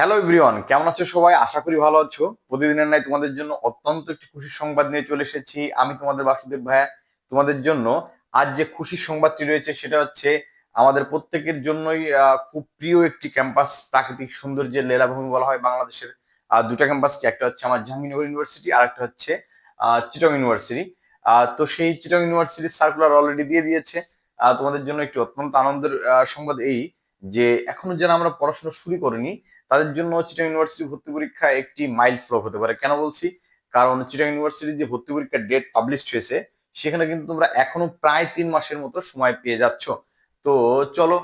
Hello everyone কেমন আছো সবাই? আশা করি ভালো আছো। প্রতিদিনের নাই তোমাদের জন্য অত্যন্ত একটি খুশির সংবাদ নিয়ে চলে এসেছি। আমি তোমাদের বাসুদেব ভাইয়া। তোমাদের জন্য আজ যে খুশির সংবাদটি রয়েছে, সেটা হচ্ছে আমাদের প্রত্যেকের জন্যই খুব প্রিয় একটি ক্যাম্পাস প্রাকৃতিক সৌন্দর্যের লীলাভূমি বলা হয় বাংলাদেশের। দুটা ক্যাম্পাসকে একটা হচ্ছে আমার জাহাঙ্গীরনগর ইউনিভার্সিটি আর একটা হচ্ছে চিটং ইউনিভার্সিটি তো সেই চিটং ইউনিভার্সিটির সার্কুলার অলরেডি দিয়ে দিয়েছে। তোমাদের জন্য একটি অত্যন্ত আনন্দের সংবাদ এই যে, এখনও যেন আমরা পড়াশোনা শুরু করিনি তাদের জন্য চিটাং ইউনিভার্সিটি ভর্তি পরীক্ষা একটি মাইল ফ্লো হতে পারে। কেন বলছি? কারণ চিটাং ইউনিভার্সিটির যে ভর্তি পরীক্ষার ডেট পাবলিশড হয়েছে, সেখানে কিন্তু তোমরা এখনও প্রায় তিন মাসের মতো সময় পেয়ে যাচ্ছ। তো চলো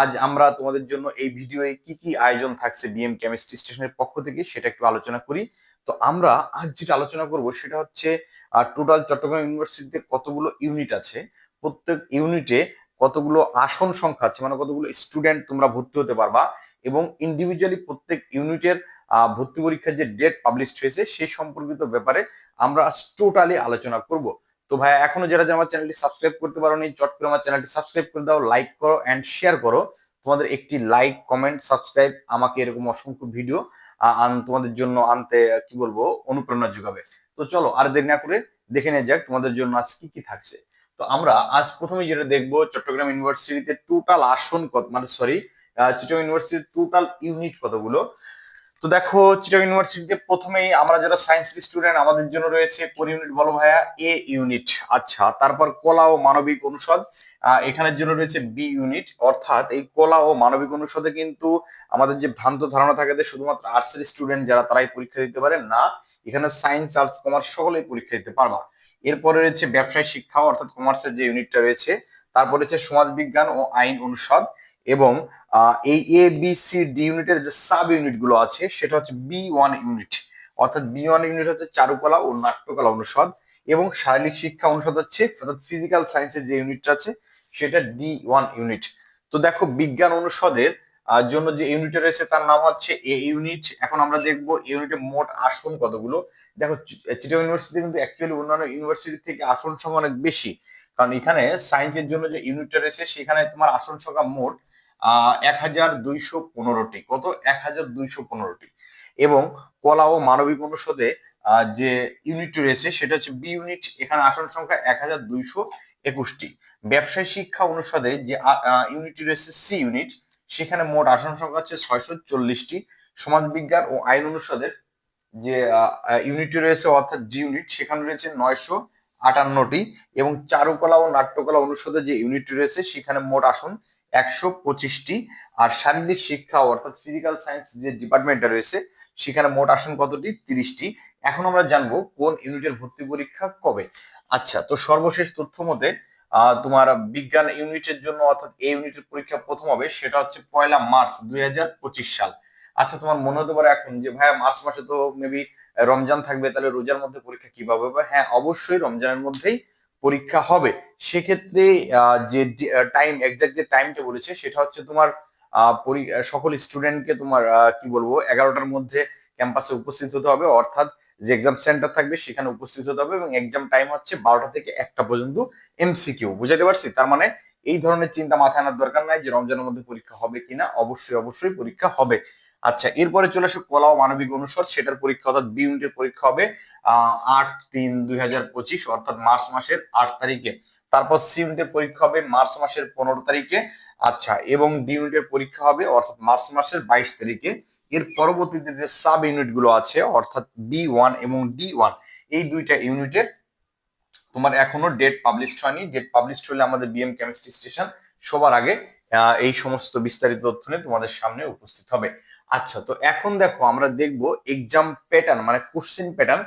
আজ আমরা তোমাদের জন্য এই ভিডিওয়ে কি কি আয়োজন থাকছে বিএম কেমিস্ট্রি স্টেশনের পক্ষ থেকে সেটা একটু আলোচনা করি। তো আমরা আজ যেটা আলোচনা করব সেটা হচ্ছে টোটাল চট্টগ্রাম ইউনিভার্সিটিতে কতগুলো ইউনিট আছে? প্রত্যেক ইউনিটে কতগুলো আসন সংখ্যা আছে? মানে কতগুলো স্টুডেন্ট তোমরা ভর্তি হতে পারবা? এবং ইন্ডিভিজুয়ালি প্রত্যেক ইউনিটের ভর্তি পরীক্ষার যে ডেট পাবলিশড হয়েছে সেই সম্পর্কিত ব্যাপারে আমরা টোটালি আলোচনা করব। তো ভাই, এখনও যারা যে আমার চ্যানেলটি সাবস্ক্রাইব করতে পারো নি চট করে আমার চ্যানেলটি সাবস্ক্রাইব করে দাও লাইক করো এন্ড শেয়ার করো। তোমাদের একটি লাইক কমেন্ট সাবস্ক্রাইব আমাকে এরকম অসংখ্য ভিডিও তোমাদের জন্য আনতে, কি বলব, অনুপ্রেরণা যোগাবে। তো চলো, আর দেরি না করে দেখে নেওয়া যাক তোমাদের জন্য আজ কি কি থাকছে। তো আমরা আজ প্রথমে যেটা দেখব, চট্টগ্রাম ইউনিভার্সিটিতে টোটাল আসন কত মানে সরি চিটং ইউনিভার্সিটির টোটাল ইউনিট কতগুলো? তো দেখো চিটং ইউনিভার্সিটিতে প্রথমেই আমরা যারা সায়েন্স স্টুডেন্ট আমাদের জন্য রয়েছে কোন ইউনিট বলো ভাইয়া? এ ইউনিট আচ্ছা তারপর কলা ও মানবিক অনুষদ এখানের জন্য রয়েছে বি ইউনিট অর্থাৎ এই কলা ও মানবিক অনুষদে কিন্তু আমাদের যে ভ্রান্ত ধারণা থাকে যে শুধুমাত্র আর্টস এর স্টুডেন্ট যারা, তারাই পরীক্ষা দিতে পারে। না, এখানে সায়েন্স আর্টস কমার্স সকলেই পরীক্ষা দিতে পারবা। এরপরে রয়েছে ব্যবসায় শিক্ষা, অর্থাৎ কমার্সের যে ইউনিটটা রয়েছে, তারপর রয়েছে সমাজ বিজ্ঞান ও আইন অনুষদ। এবং এই এ বি সি ডি ইউনিটের যে সাব ইউনিটগুলো আছে, সেটা হচ্ছে বি ওয়ান ইউনিট অর্থাৎ বি ওয়ান ইউনিট হচ্ছে চারুকলা ও নাট্যকলা অনুষদ এবং শারীরিক শিক্ষা অনুষদ হচ্ছে, অর্থাৎ ফিজিক্যাল সায়েন্সের যে ইউনিটটা আছে, সেটা ডি ওয়ান ইউনিট তো দেখো, বিজ্ঞান অনুষদের জন্য যে ইউনিট রয়েছে, তার নাম হচ্ছে এ ইউনিট এখন আমরা দেখব ইউনিটে মোট আসন কতগুলো? দেখো চিটাগং ইউনিভার্সিটি কিন্তু অ্যাকচুয়ালি অন্যান্য ইউনিভার্সিটি থেকে আসন সংখ্যা অনেক বেশি। কারণ এখানে সায়েন্সের জন্য যে ইউনিটটা রয়েছে, সেখানে তোমার আসন সংখ্যা মোট এক হাজার দুইশো পনেরোটি, কত? এক হাজার দুইশো পনেরোটি। এবং কলা ও মানবিক অনুষদে যে ইউনিট রয়েছে, সেটা হচ্ছে বি ইউনিট এখানে আসন সংখ্যা এক হাজার দুইশো একুশটি। ব্যবসায় শিক্ষা অনুষদে যে ইউনিট রয়েছে সি ইউনিট সেখানে মোট আসন সংখ্যা হচ্ছে ছয়শো চল্লিশটি। সমাজ বিজ্ঞান ও আইন অনুষদের যে ইউনিট রয়েছে, অর্থাৎ জি ইউনিট সেখানে রয়েছে নয়শো আটান্নটি। এবং চারুকলা ও নাট্যকলা অনুষদে যে ইউনিট রয়েছে, সেখানে মোট আসন একশো পঁচিশটি আর শারীরিক শিক্ষা অর্থাৎ ফিজিক্যাল সায়েন্স যে ডিপার্টমেন্টটা রয়েছে, সেখানে মোট আসন কতটি? তিরিশটি। এখন আমরা জানব কোন ইউনিটের ভর্তি পরীক্ষা কবে? আচ্ছা তো সর্বশেষ তথ্য মতে তোমার বিজ্ঞান ইউনিটের জন্য অর্থাৎ এই ইউনিটের পরীক্ষা প্রথম হবে সেটা হচ্ছে পয়লা মার্চ দুই হাজার পঁচিশ সাল। আচ্ছা তোমার মনে হতে পারে এখন যে, ভাইয়া মার্চ মাসে তো মেবি রমজান থাকবে, তাহলে রোজার মধ্যে পরীক্ষা কীভাবে হবে হ্যাঁ অবশ্যই রমজানের মধ্যেই পরীক্ষা হবে, সেক্ষেত্রে যে টাইম এক্সাক্ট যে টাইমটা বলেছে, সেটা হচ্ছে তোমার সকল স্টুডেন্টকে তোমার কি বলব, এগারোটার মধ্যে ক্যাম্পাসে উপস্থিত হতে হবে। অর্থাৎ যে এক্সাম সেন্টার থাকবে, সেখানে উপস্থিত হতে হবে এবং এক্সাম টাইম হচ্ছে বারোটা থেকে একটা পর্যন্ত এমসিকিউ বুঝাতে পারছি? তার মানে এই ধরনের চিন্তা মাথায় আনার দরকার নাই যে রমজানের মধ্যে পরীক্ষা হবে কিনা। অবশ্যই অবশ্যই পরীক্ষা হবে। আচ্ছা এরপরে চলে আসে কলা ও মানবিক অনুষদ, সেটার পরীক্ষা অর্থাৎ বি ইউনিটের পরীক্ষা হবে আট তিন দুই হাজার পঁচিশ, অর্থাৎ মার্চ মাসের আট তারিখে। তারপর সি ইউনিটের পরীক্ষা হবে মার্চ মাসের পনেরো তারিখে। আচ্ছা এবং ডি ইউনিটের পরীক্ষা হবে অর্থাৎ মার্চ মাসের বাইশ তারিখে। এর পরবর্তীতে যে সাব ইউনিটগুলো আছে, অর্থাৎ বি ওয়ান এবং ডি ওয়ান এই দুইটা ইউনিটের তোমার এখনও ডেট পাবলিশড হয়নি। ডেট পাবলিশড হলে আমাদের বিএম কেমিস্ট্রি স্টেশন সবার আগে এই সমস্ত বিস্তারিত তথ্য নিয়ে তোমাদের সামনে উপস্থিত হবে। আচ্ছা তো এখন দেখো আমরা দেখব এক্সাম প্যাটার্ন মানে কোশ্চেন প্যাটার্ন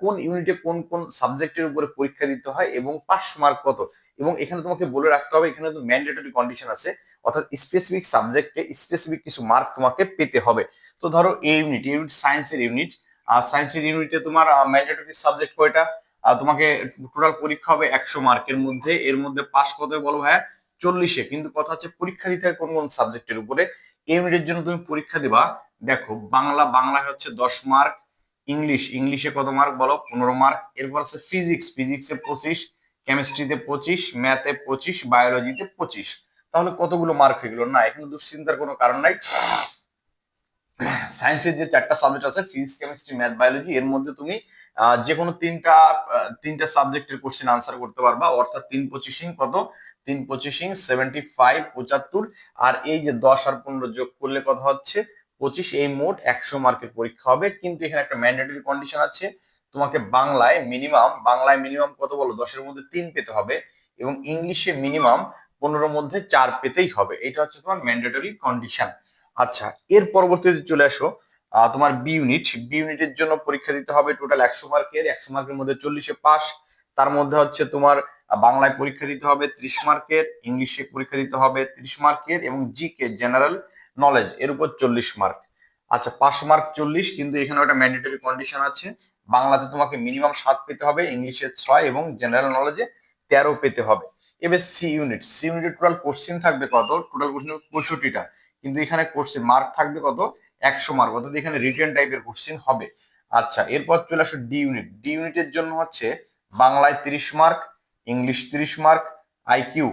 কোন ইউনিটে কোন কোন সাবজেক্টের উপরে পরীক্ষা দিতে হয় এবং পাস মার্ক কত? এবং এখানে তোমাকে বলে রাখতে হবে, এখানে তো ম্যান্ডেটরি কন্ডিশন আছে, অর্থাৎ স্পেসিফিক সাবজেক্টে স্পেসিফিক কিছু মার্ক তোমাকে পেতে হবে। তো ধরো এই ইউনিট ইউনিট সায়েন্সের ইউনিট আর সায়েন্সের ইউনিটে তোমার ম্যান্ডেটরি সাবজেক্ট কয়টা? তোমাকে টোটাল পরীক্ষা হবে একশো মার্কের মধ্যে, এর মধ্যে পাস কত বলো ভাইয়া? চল্লিশে, কিন্তু কথা হচ্ছে পরীক্ষা দিতে হয় কোন কোন সাবজেক্টের উপরে। ইউনিটের জন্য তুমি পরীক্ষা দিবা, দেখো, বাংলা বাংলা হচ্ছে দশ মার্ক ইংলিশ, ইংলিশে কত মার্ক বলো? পনেরো মার্ক এরপর আছে ফিজিক্স ফিজিক্সে পঁচিশ কেমিস্ট্রিতে পঁচিশ ম্যাথে পঁচিশ বায়োলজিতে পঁচিশ। তাহলে কতগুলো মার্ক হয়ে গেলো? না, এখানে দুশ্চিন্তার কোনো কারণ নাই। সায়েন্সের যে চারটা সাবজেক্ট আছে ফিজিক্স কেমিস্ট্রি ম্যাথ বায়োলজি এর মধ্যে তুমি যে কোনো তিনটা তিনটা সাবজেক্টের কোশ্চেন আনসার করতে পারবা। অর্থাৎ তিন পঁচিশিং কত? তিন পঁচিশিং সেভেন্টি ফাইভ পঁচাত্তর, আর এই যে দশ আর পনেরো যোগ করলে কথা হচ্ছে? পঁচিশ, এই মোট একশো মার্কের পরীক্ষা হবে। কিন্তু এখানে একটা ম্যান্ডেটরি কন্ডিশন আছে। তোমাকে বাংলায় মিনিমাম বাংলায় মিনিমাম কত বলো? দশের মধ্যে তিন পেতে হবে এবং ইংলিশে মিনিমাম পনেরোর মধ্যে চার পেতেই হবে। এটা হচ্ছে তোমার ম্যান্ডেটরি কন্ডিশন আচ্ছা এর পরবর্তীতে চলে আসো তোমার বি ইউনিট বি ইউনিটের জন্য পরীক্ষা দিতে হবে টোটাল একশো মার্কের একশো মার্কের মধ্যে চল্লিশে পাস তার মধ্যে হচ্ছে তোমার বাংলায় পরীক্ষা দিতে হবে ত্রিশ মার্কের ইংলিশে পরীক্ষা দিতে হবে ত্রিশ মার্কের এবং জি কে জেনারেল নলেজ এর উপর চল্লিশ মার্ক আচ্ছা পাঁচ মার্ক চল্লিশ, কিন্তু এখানে একটা ম্যান্ডেটরি কন্ডিশন আছে, বাংলাতে তোমাকে মিনিমাম সাত পেতে হবে, ইংলিশে ছয় এবং জেনারেল নলেজে তেরো পেতে হবে। এবার সি ইউনিট সি ইউনিটের টোটাল কোশ্চেন থাকবে কত? টোটাল কোশ্চেন পঁয়ষট্টিটা। কিন্তু এখানে কোশ্চেন মার্ক থাকবে কত? একশো মার্ক অর্থাৎ এখানে রিটেন টাইপের কোশ্চেন হবে। আচ্ছা এরপর চলে আসো ডি ইউনিট ডি ইউনিটের জন্য হচ্ছে বাংলায় তিরিশ মার্ক ইংলিশ তিরিশ মার্ক আইকিউ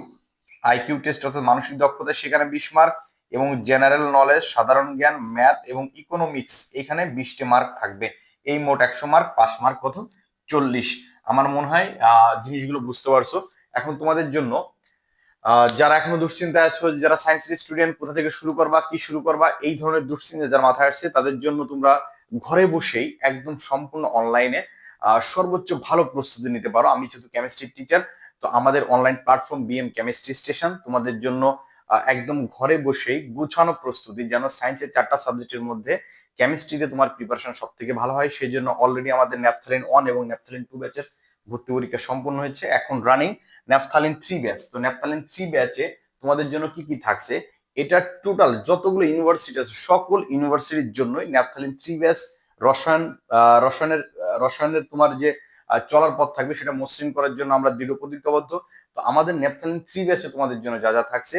আইকিউ টেস্ট অর্থাৎ মানসিক দক্ষতা সেখানে বিশ মার্ক এবং জেনারেল নলেজ সাধারণ জ্ঞান ম্যাথ এবং ইকোনমিক্স এখানে বিশটি মার্ক থাকবে। এই মোট একশো মার্ক পাঁচ মার্ক কত? চল্লিশ। আমার মনে হয় জিনিসগুলো বুঝতে পারছ। এখন তোমাদের জন্য যারা এখনও দুশ্চিন্তায় আছো যারা সায়েন্সের স্টুডেন্ট কোথা থেকে শুরু করবা, কি শুরু করবা, এই ধরনের দুশ্চিন্তা যারা মাথায় আসছে, তাদের জন্য তোমরা ঘরে বসেই একদম সম্পূর্ণ অনলাইনে সর্বোচ্চ ভালো প্রস্তুতি নিতে পারো। আমি যেহেতু কেমিস্ট্রি টিচার তো আমাদের online platform BM chemistry station তোমাদের জন্য একদম ঘরে বসেই গুছানো প্রস্তুতি যেন সায়েন্সের চারটা সাবজেক্টের মধ্যে কেমিস্ট্রিতে তোমার প্রিপারেশন সব থেকে ভালো হয়। সেই জন্য অলরেডি আমাদের ন্যাপথালিন ওয়ান এবং ন্যাপথালিন টু ব্যাচের ভর্তি পরীক্ষা সম্পন্ন হয়েছে, এখন রানিং ন্যাপথালিন থ্রি ব্যাচ তো ন্যাপথালিন থ্রি ব্যাচে তোমাদের জন্য কি কি থাকছে? এটা টোটাল যতগুলো ইউনিভার্সিটি আছে, সকল ইউনিভার্সিটির জন্যই ন্যাপথালিন থ্রি ব্যাচ রসায়ন রসায়নের রসায়নের তোমার যে চলার পথ থাকবে সেটা মসৃণ করার জন্য আমরা দৃঢ় প্রতিজ্ঞাবদ্ধ তো আমাদের ন্যাপথালিন থ্রি ব্যাচে তোমাদের জন্য যা যা থাকছে,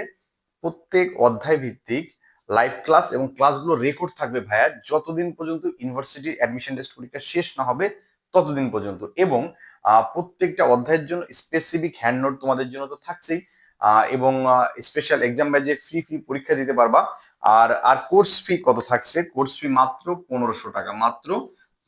প্রত্যেক অধ্যায় ভিত্তিক লাইভ ক্লাস এবং ক্লাসগুলো রেকর্ড থাকবে ভাইয়া, যতদিন পর্যন্ত ইউনিভার্সিটির অ্যাডমিশন টেস্ট পরীক্ষা শেষ না হবে ততদিন পর্যন্ত। এবং প্রত্যেকটা অধ্যায়ের জন্য স্পেসিফিক হ্যান্ড নোট তোমাদের জন্য তো থাকছেই। এবং স্পেশাল এক্সাম ব্যাচে ফ্রি ফ্রি পরীক্ষা দিতে পারবা। আর আর কোর্স ফি কত থাকছে? কোর্স ফি মাত্র পনেরোশো টাকা। মাত্র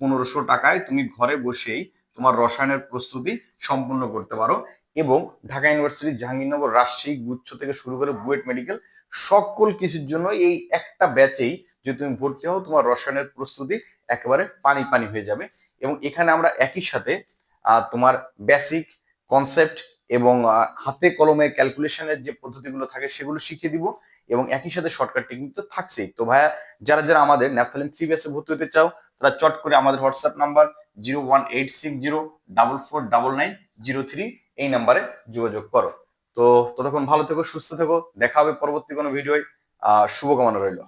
পনেরোশো টাকায় তুমি ঘরে বসেই তোমার রসায়নের প্রস্তুতি সম্পূর্ণ করতে পারো। এবং ঢাকা ইউনিভার্সিটি, জাহাঙ্গীরনগর, রাজশাহী, গুচ্ছ থেকে শুরু করে বুয়েট মেডিকেল সকল কিছুর জন্য এই একটা ব্যাচেই যদি তুমি ভর্তি হও, তোমার রসায়নের প্রস্তুতি একেবারে পানি পানি হয়ে যাবে। এবং এখানে আমরা একই সাথে তোমার বেসিক কনসেপ্ট এবং হাতে কলমে ক্যালকুলেশনের যে পদ্ধতিগুলো থাকে সেগুলো শিখিয়ে দিব এবং একই সাথে শর্টকাট টেকনিক তো থাকছেই। তো ভাইয়া, যারা যারা আমাদের ন্যাপথালিন থ্রি বেসে ভর্তি হতে চাও, তারা চট করে আমাদের WhatsApp number zero one eight six zero double four double nine zero three এই নাম্বারে যোগাযোগ করো। তো ততক্ষণ ভালো থেকো, সুস্থ থেকো, দেখা হবে পরবর্তী কোনো ভিডিওয় শুভকামনা রইল।